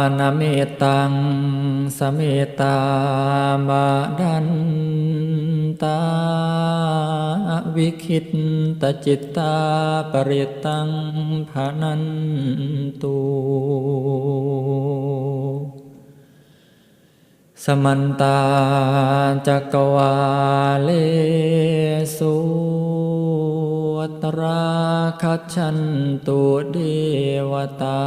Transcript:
านเมตังสเมตามาดันตาวิคิตตจิตตาปริตังภานันตุสมันตาจักวาเลสุตราคัจฉันตุเดวตา